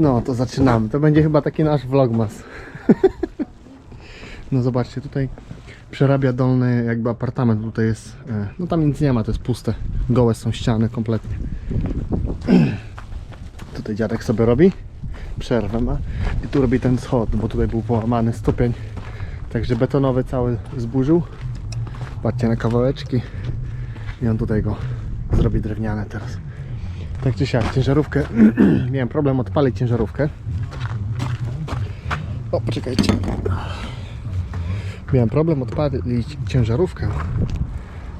No, to zaczynamy. To będzie chyba taki nasz vlogmas. no zobaczcie, tutaj przerabia dolny jakby apartament. Tutaj jest, e, no tam nic nie ma, to jest puste. Gołe są ściany kompletnie. tutaj dziadek sobie robi. Przerwę ma. I tu robi ten schod, bo tutaj był połamany stopień. Także betonowy cały zburzył. Patrzcie na kawałeczki. I on tutaj go zrobi drewniane teraz. Tak czy siak, ciężarówkę. Miałem problem odpalić ciężarówkę. O, poczekajcie. Miałem problem odpalić ciężarówkę.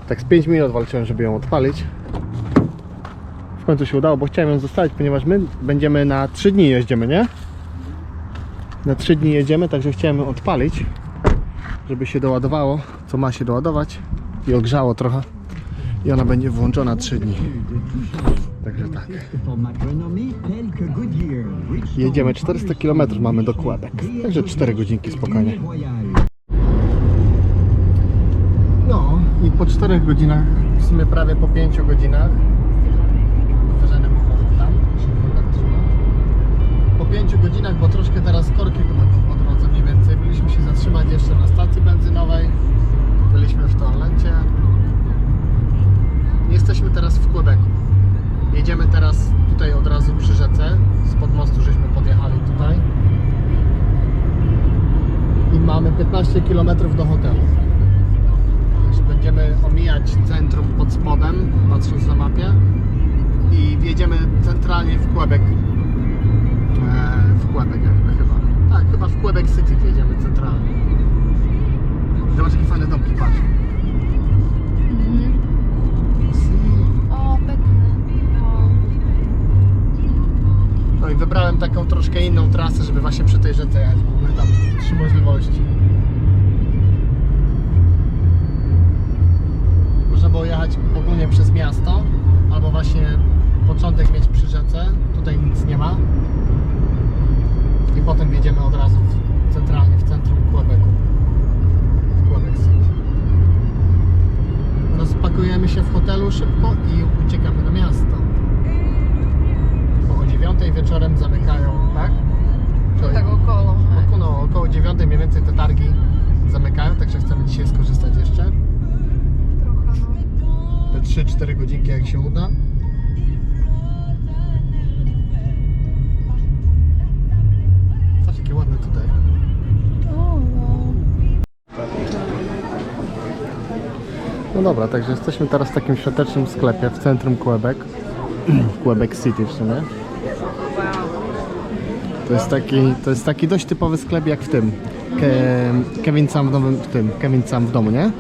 Tak z 5 minut walczyłem, żeby ją odpalić. W końcu się udało, bo chciałem ją zostawić, ponieważ my będziemy na 3 dni jeździmy, nie? Na 3 dni jedziemy, także chciałem ją odpalić, żeby się doładowało, co ma się doładować i ogrzało trochę. I ona będzie włączona 3 dni. Także tak. Jedziemy 400 km mamy do Kładek. Także 4 godzinki spokojnie. No i po 4 godzinach, w sumie prawie po 5 godzinach troszkę inną trasę, żeby właśnie przy tej rzece jechać. Mamy tam trzy możliwości. Można było jechać ogólnie przez miasto, albo właśnie początek mieć przy rzece. Tutaj nic nie ma. I potem jedziemy od razu w, centralnie w centrum Quebecu. W Quebec City. Rozpakujemy się w hotelu szybko i uciekamy na miasto. Bo o 9 wieczorem zamykają, tak? Czy- Tak około. Oko- No, około 9 mniej więcej te targi zamykają, także chcemy dzisiaj skorzystać jeszcze. Trochę, no. Te 3-4 godzinki jak się uda. Patrz jakie ładne tutaj. No dobra, także jesteśmy teraz w takim świątecznym sklepie w centrum Quebec. Quebec City w sumie. To jest taki, to jest taki dość typowy sklep jak w tym. Ke, Kevin sam w nowym, w tym, Kevin sam w domu, nie?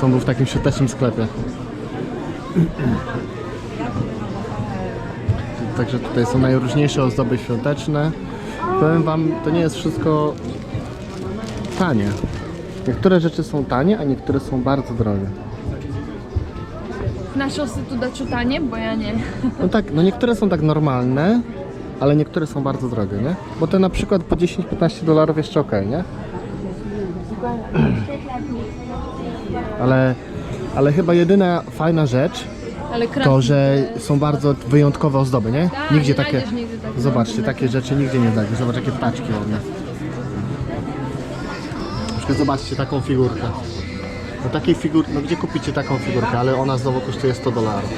Są był w takim świątecznym sklepie. Także tutaj są najróżniejsze ozdoby świąteczne. Powiem wam, to nie jest wszystko tanie. Niektóre rzeczy są tanie, a niektóre są bardzo drogie. Na siostry tu dać tanie, bo ja nie. No tak, no niektóre są tak normalne, ale niektóre są bardzo drogie, nie? Bo te na przykład po 10-15 dolarów jeszcze ok, nie? Ale, ale chyba jedyna fajna rzecz Ale to, że są bardzo wyjątkowe ozdoby, nie? Tak, Nigdzie takie, zobaczcie, takie rzeczy nigdzie nie znajdziesz. Zobacz jakie paczki. Na przykład zobaczcie taką figurkę. No takiej figur, no gdzie kupicie taką figurkę, ale ona znowu kosztuje 100 dolarów.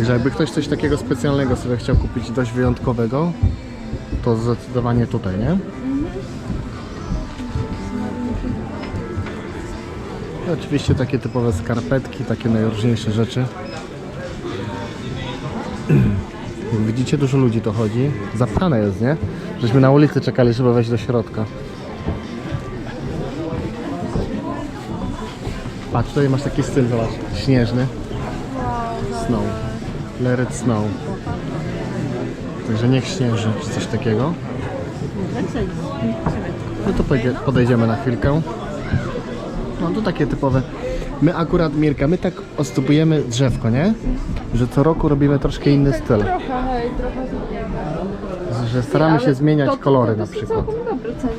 Także jakby ktoś coś takiego specjalnego sobie chciał kupić, dość wyjątkowego, to zdecydowanie tutaj, nie? I oczywiście takie typowe skarpetki, takie najróżniejsze rzeczy. Jak widzicie, dużo ludzi to chodzi. Zapchane jest, nie? Żeśmy na ulicy czekali, żeby wejść do środka. Patrz, tutaj masz taki styl, zobacz, śnieżny. Snow. Let it snow. Także niech śnieży, czy coś takiego. No to podejdziemy na chwilkę. No to takie typowe. My akurat, Mirka, my tak ozdobujemy drzewko, nie? Że co roku robimy troszkę inny styl. Trochę, hej, trochę. Że staramy się zmieniać kolory na przykład. dobre ceny.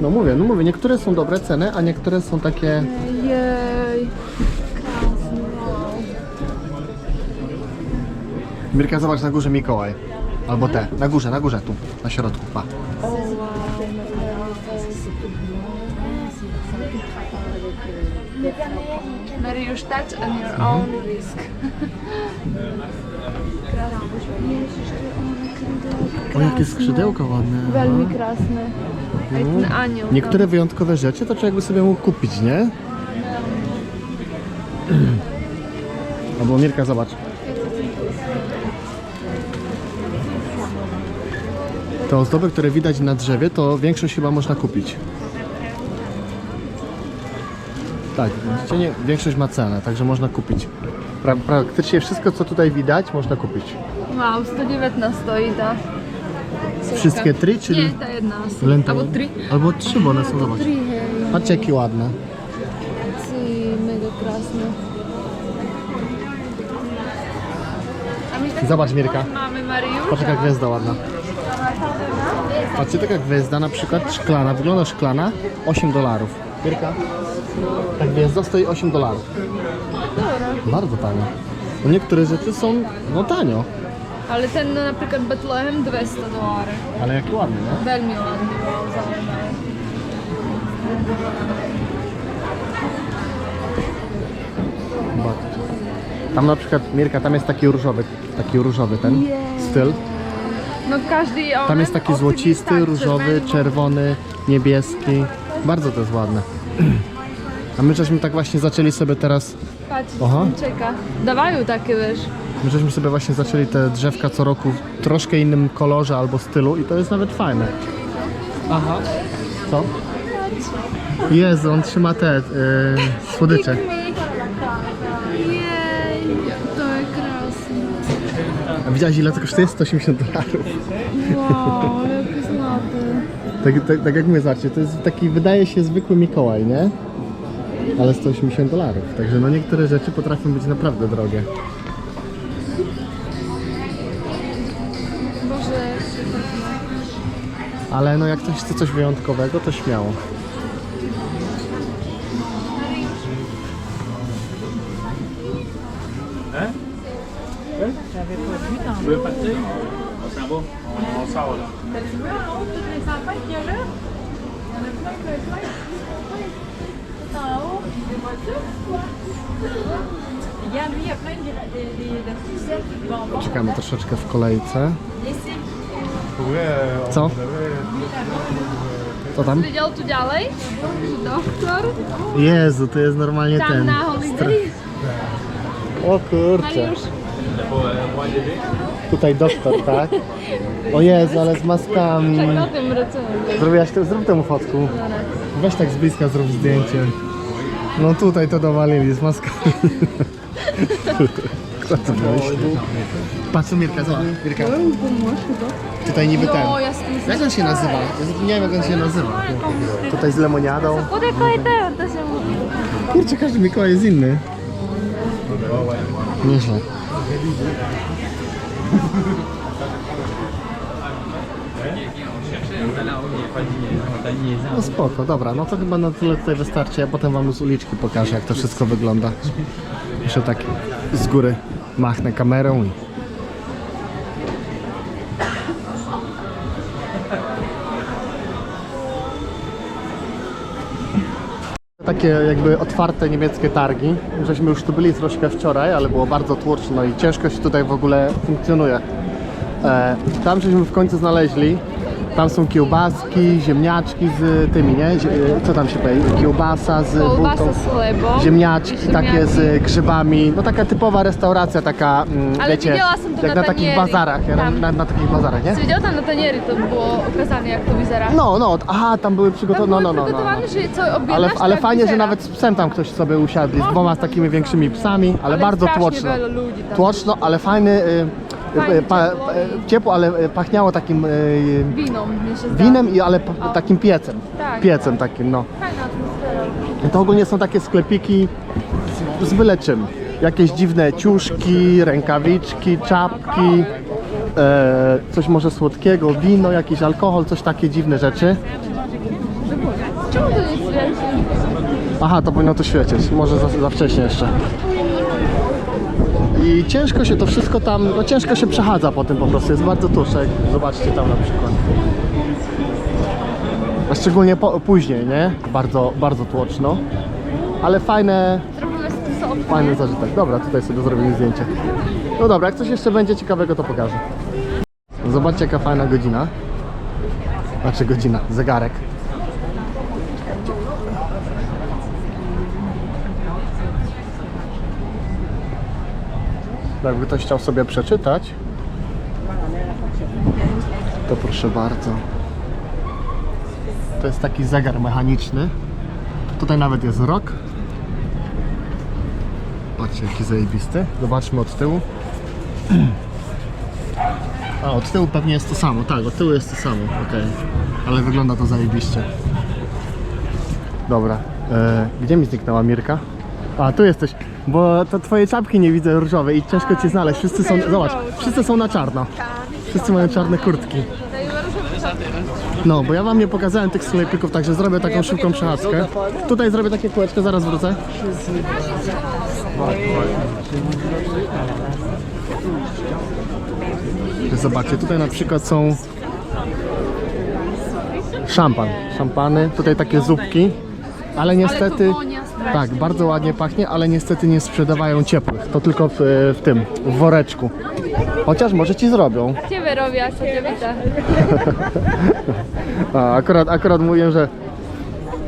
No mówię, no mówię, niektóre są dobre ceny, a niektóre są takie... Jej. Mirka, zobacz na górze Mikołaj. Albo te, na górze, na górze, tu, na środku, pa. Touch on your own risk. O, jakie skrzydełka ładne. Veľmi krásne. Aj ten anioł. Niektóre wyjątkowe rzeczy to człowiek by sobie mógł kupić, nie? Albo Mirka, zobacz. Te ozdoby, które widać na drzewie, to większość chyba można kupić. Tak, widzicie, nie, większość ma cenę, także można kupić. Pra, praktycznie wszystko, co tutaj widać, można kupić. Wow, 119 stoi ta. Wszystkie trzy, czyli- Nie, ta jedna. Lenta- Albo tri. Albo trzy, bo one są, zobacz. Patrzcie, jakie ładne. Mega my tak Zobacz, Mirka. mamy Mariusza. Patrz jaka gwiazda ładna. Patrzcie, taka gwiazda na przykład szklana, wygląda szklana, 8 dolarów. Mirka? Ta gwiazda stoi 8 dolarów. Bardzo tanio. No niektóre rzeczy są, no tanio. Ale ten no, na przykład Bethlehem 200 dolarów. Ale jakie ładne, nie? Veľmi zaujímavé. Zobacz. Tam na przykład, Mirka, tam jest taki różowy, taki różowy ten styl. No każdy on Tam jest taki złocisty, różowy, czerwony, niebieski. Bardzo to jest ładne. A my żeśmy tak właśnie zaczęli sobie teraz Patrz, Aha. czeka. Dawają takie, wiesz. My żeśmy sobie właśnie zaczęli te drzewka co roku w troszkę innym kolorze albo stylu i to jest nawet fajne. Aha. Co? Jezu, on trzyma te yy, słodycze. A widziałeś ile to kosztuje? 180 dolarów. Wow, jakie złote. Tak, tak, tak jak mówię, zobaczcie, to jest taki, wydaje się, zwykły Mikołaj, nie? Ale 180 dolarów. Także no niektóre rzeczy potrafią być naprawdę drogie. Boże, Ale no jak ktoś chce coś wyjątkowego, to śmiało. Vous voulez pas de thé C'est un bon En sour là. Czekamy troszeczkę w kolejce. Co? Co tam? Viděl tu ďalej? Doktor? Jezu, to jest normalnie Tam ten. na holiday? O kurczę. Tutaj doktor, tak? O Jezu, ale z maskami. czek na tym recenzję. Zrobiłaś to? Zrób temu fotku. Weź tak z bliska zrób zdjęcie. No tutaj to dowalili z maskami. Kto to wymyślił? Patrz, Mirka, zobacz. Mirka. Tutaj niby ten. No, ja z tym Jak on się nazywa? Ja zapomniałem jak on się nazywa. Tutaj z lemoniadą. Podekajte, to się mówi. Kurczę, każdy Mikołaj jest inny. Nieźle. No spoko, dobra, no to chyba na tyle tutaj wystarczy. Ja potem wam z uliczki pokażę, jak to wszystko wygląda. Jeszcze tak z góry machnę kamerą i... Takie jakby otwarte niemieckie targi. Żeśmy już tu byli troszkę wczoraj, ale było bardzo tłoczno i ciężko się tutaj w ogóle funkcjonuje. E, tam żeśmy w końcu znaleźli. Tam są kiełbaski, ziemniaczki z tymi, nie? Co tam się powie? Kiełbasa z Kołbasa bułką. z chlebą. Ziemniaczki, takie z grzybami, no taka typowa restauracja, taka, mm, Ale wiecie, widziała sam to jak na na takich bazarach, na, Tam. na, na takich bazarach, nie? Widział tam na taniery, to było ukazane jak to wizera. No, no, aha, tam były przygotowane, no, no, no, no. przygotowane, że co Ale, ale jak fajnie, że wizera. nawet z psem tam ktoś sobie usiadli, z dwoma z takimi większymi psami, ale, Ale bardzo strasznie tłoczno. ludzi tam. Tłoczno, ale fajny, y, y, Fajnie, pa, ciepło y, i- ciepło, ale pachniało takim winem, i, ale takim piecem. Tak. Piecem takim, no. Fajna atmosfera. To ogólnie są takie sklepiki z, z byle czym. Jakieś dziwne ciuszki, rękawiczki, czapki, e, coś może słodkiego, wino, jakiś alkohol, coś takie dziwne rzeczy. Czemu to nie świeci? Aha, to powinno tu świecieć. Może za, za wcześnie jeszcze. I ciężko się to wszystko tam, no ciężko się przechadza po tym po prostu, jest bardzo tuszek. Zobaczcie tam na przykład. A szczególnie po, później, nie? Bardzo, bardzo tłoczno. Ale fajne, fajny zażytek. Dobra, tutaj sobie zrobimy zdjęcie. No dobra, jak coś jeszcze będzie ciekawego, to pokażę. Zobaczcie jaka fajna godzina. Znaczy godzina, zegarek. Jakby ktoś chciał sobie przeczytać, to proszę bardzo. To jest taki zegar mechaniczny. Tutaj nawet jest rok. Patrzcie jaki zajebisty. Zobaczmy od tyłu. A, od tyłu pewnie jest to samo. Tak, od tyłu jest to samo. Okej. Ale wygląda to zajebiście. Dobra. E, gdzie mi zniknęła Mirka? A, tu jesteś. Bo to twoje czapki nie widzę różowe i ciężko cię znaleźć. Wszyscy są, zobacz, wszyscy są na czarno. Wszyscy mają czarne kurtki. No, bo ja wam nie pokazałem tych sklepików, także zrobię taką szybką przechadzkę. Tutaj zrobię takie kółeczko, zaraz wrócę. Zobaczcie, tutaj na przykład są szampan, szampany, tutaj takie zupki, ale niestety. Tak, bardzo ładnie pachnie, ale niestety nie sprzedawają ciepłych, to tylko w, w tym, w woreczku. Chociaż może ci zrobią. Ciebie robię, jak ciebie widzę. A, akurat, akurat mówię, że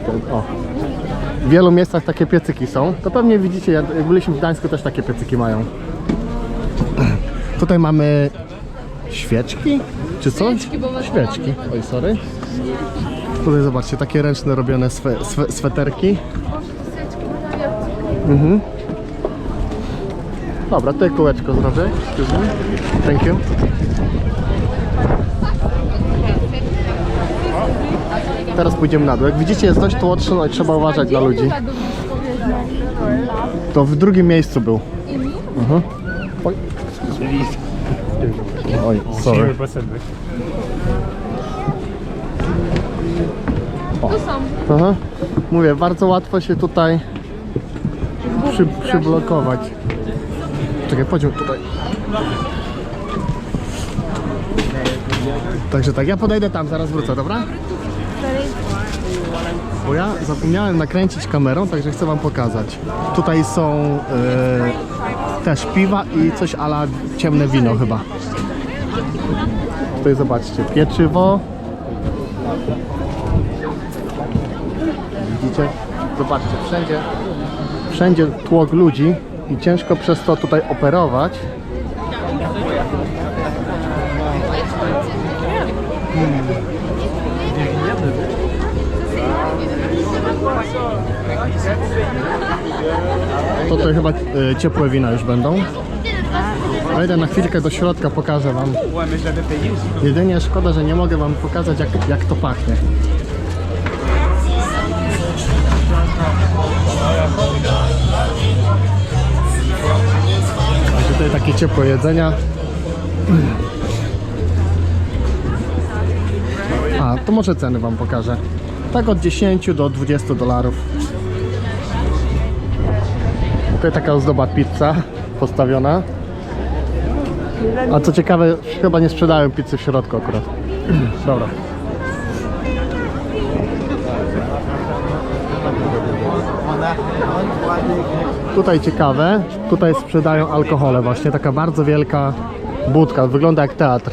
ten, o, w wielu miejscach takie piecyki są. To pewnie widzicie, jak byliśmy w Gdańsku też takie piecyki mają. Tutaj mamy świeczki, czy co? Świeczki, bo was Świeczki, oj sorry. Tutaj zobaczcie, takie ręczne robione swe, swe, sweterki. Mhm. Dobra, tutaj kółeczko zrobię. Excuse me. Thank you. Teraz pójdziemy na dół. Jak widzicie jest dość tłoczno no i trzeba uważać na ludzi. To w drugim miejscu był. Mhm. Oj. Oj, sorry. Tu są. Aha. Mówię, bardzo łatwo się tutaj przy, przyblokować. Czekaj, chodźmy tutaj. Także tak, ja podejdę tam, zaraz wrócę, dobra? Bo ja zapomniałem nakręcić kamerą, także chcę wam pokazać. Tutaj są e, też piwa i coś ala ciemne wino chyba. Tutaj zobaczcie, pieczywo. Widzicie? Zobaczcie, wszędzie, wszędzie tłok ludzi i ciężko przez to tutaj operować. To tutaj chyba e, ciepłe wina już będą. Wejdę na chwilkę do środka, pokażę wam. Jedynie szkoda, że nie mogę wam pokazać jak, jak to pachnie. Takie ciepłe jedzenia. A, to może ceny wam pokażę. Tak od 10 do 20 dolarów. Tutaj taka ozdoba pizza postawiona. A co ciekawe, chyba nie sprzedają pizzy w środku akurat. Dobra. Tutaj ciekawe, tutaj sprzedają alkohole właśnie, taka bardzo wielka budka, wygląda jak teatr.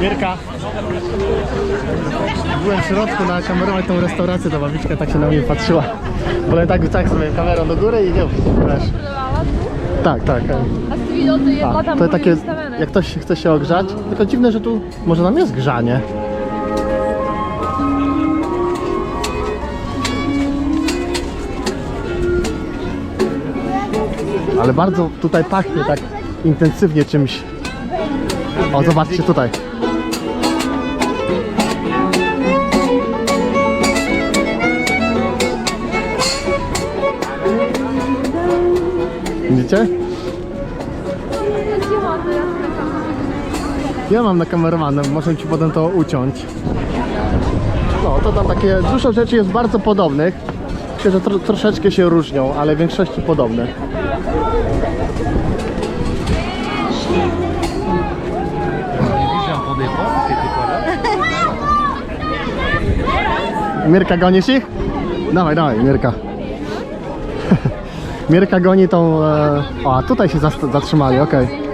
Mirka. Byłem w środku na kamerować tą restaurację, to babiczka tak się na mnie patrzyła. Bo tak, tak sobie kamerą do góry i nie wiesz. Tak, tak. A z widoty jedna A, tam to takie, jak ktoś chce się ogrzać, tylko dziwne, że tu może nam jest grzanie. Ale bardzo tutaj pachnie tak intensywnie czymś. O, zobaczcie tutaj. Widzicie? Ja mam na kameramanem, muszę ci potem to uciąć. No, to tam takie, dużo rzeczy jest bardzo podobnych. Myślę, że tro, troszeczkę się różnią, ale w większości podobne. Mirka, gonisz ich? Dawaj, dawaj, Mirka. Mirka goni tą... E... O, a tutaj się zatrzymali, okej. Miasteczko.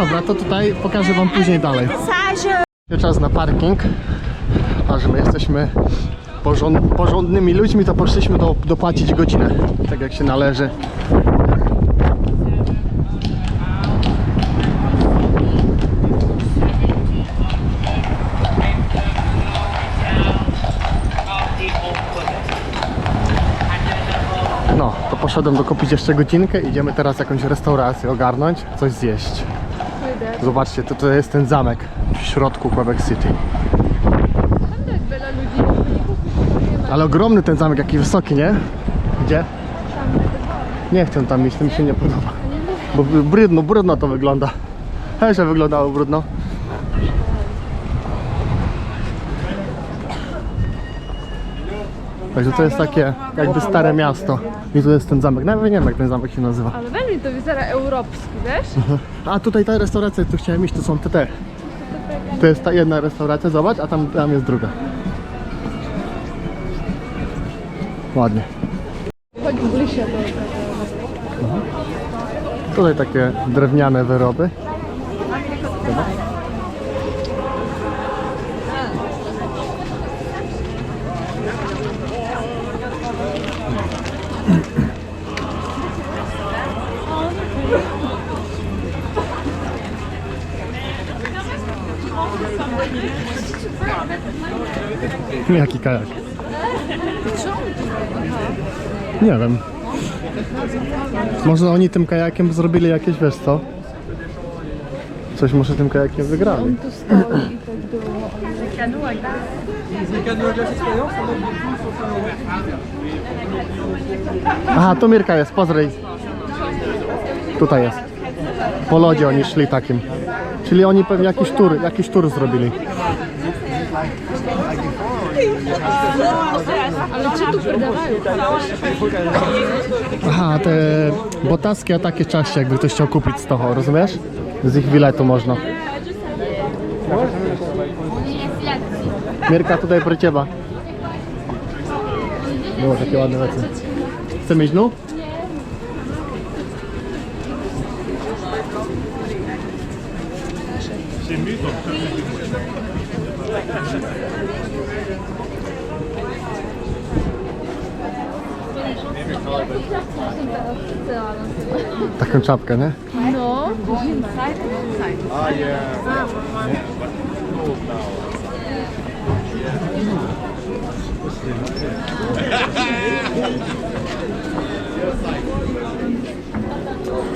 Dobra, to tutaj pokażę wam później dalej. Czas na parking. A że my jesteśmy porząd, porządnymi ludźmi, to poszliśmy do, dopłacić godzinę. Tak jak się należy. No, to poszedłem dokupić jeszcze godzinkę. Idziemy teraz jakąś restaurację ogarnąć, coś zjeść. Zobaczcie, to, to jest ten zamek w środku Quebec City. Ale ogromny ten zamek, jaki wysoki, nie? Gdzie? Nie chcę tam iść, to mi się nie podoba. Bo brudno, brudno to wygląda. Hej, że wyglądało brudno. Także to jest takie jakby stare miasto. I tu jest ten zamek. Nawet nie wiem jak ten zamek się nazywa. Wizera europejski, wiesz? A tutaj ta restauracja, tu chciałem iść, to są te te. To jest ta jedna restauracja, zobacz, a tam, tam jest druga. Ładnie. Chodź bliżej do. Tutaj takie drewniane wyroby. Jaki kajak? Nie wiem. Może oni tym kajakiem zrobili jakieś, wiesz co? Coś może tym kajakiem wygrali. Aha, tu Mirka jest, pozdrej. Tutaj jest. Po lodzie oni szli takim. Czyli oni pewnie jakiś tur, jakiś tur zrobili. Ale czy tu prodawają? Aha, te botaski, a takie czasie, jakby ktoś chciał kupić z toho, rozumiesz? Z ich biletu można. Mirka, tutaj pro ciebie. Było takie ładne rzeczy. Chcemy iść no? Taką czapkę, nie? No.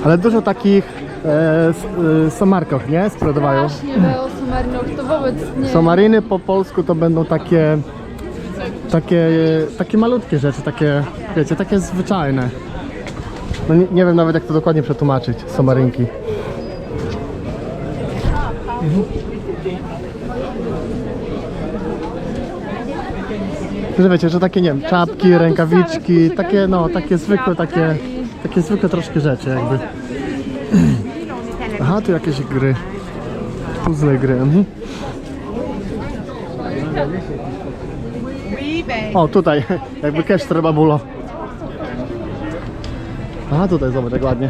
Ale dużo takich e, s, e, nie? Sprzedawają. Właśnie, Sumarynok to wobec nie. Somaryny po polsku to będą takie, takie, takie malutkie rzeczy, takie, wiecie, takie zwyczajne. No nie, nie wiem nawet jak to dokładnie przetłumaczyć, somarynki. Mhm. Że wiecie, że takie, nie wiem, czapki, rękawiczki, takie, no, takie zwykłe, takie, takie zwykłe troszkę rzeczy jakby. Aha, tu jakieś gry. Puzzle gry. Mhm. O, tutaj, jakby cash trzeba było. Aha, tutaj zobacz, jak ładnie.